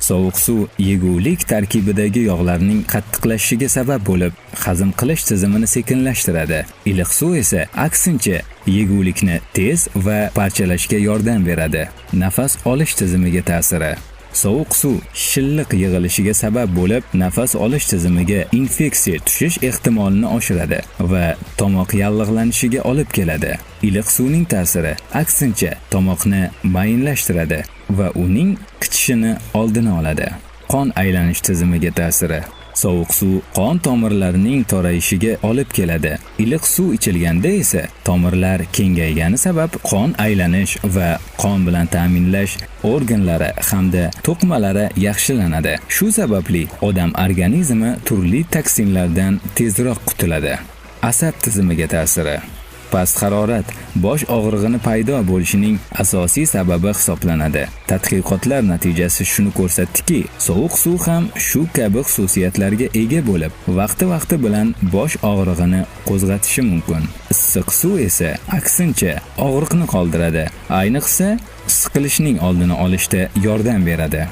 Sovuq suv yegulik tarkibidagi yog'larning qattiqlashishiga sabab bo'lib, hazm qilish tizimini sekinlashtiradi. Iliq suv esa aksincha yegulikni tez va parchalashga yordam beradi. Nafas olish tizimiga ta'siri sovuq suv shilliq yig'ilishiga sabab bo'lib nafas olish tizimiga infeksiya tushish ehtimolini oshiradi va tomoq yallig'lanishiga olib keladi. Iliq suvning ta'siri aksincha tomoqni mayinlashtiradi va uning qichishini oldini oladi. Qon aylanish tizimiga ta'siri. Sovuq suv qon tomirlarining torayishiga olib keladi. Iliq suv ichilganda esa tomirlar kengaygani sabab qon aylanish va qon bilan ta'minlash organlari hamda to'qmalari yaxshilanadi. Shu sababli odam organizmi turli toksinlardan tezroq qutuladi asab tizimiga ta'siri. Past harorat bosh og'rig'ini paydo bo'lishining asosiy sababi hisoblanadi. Tadqiqotlar natijasi shuni ko'rsatdiki, sovuq suv ham shu kabi xususiyatlarga ega bo'lib, vaqti-vaqti bilan bosh og'rig'ini qo'zg'atishi mumkin. Issiq suv esa aksincha og'riqni qoldiradi, ayniqsa siqilishning oldini olishda yordam beradi.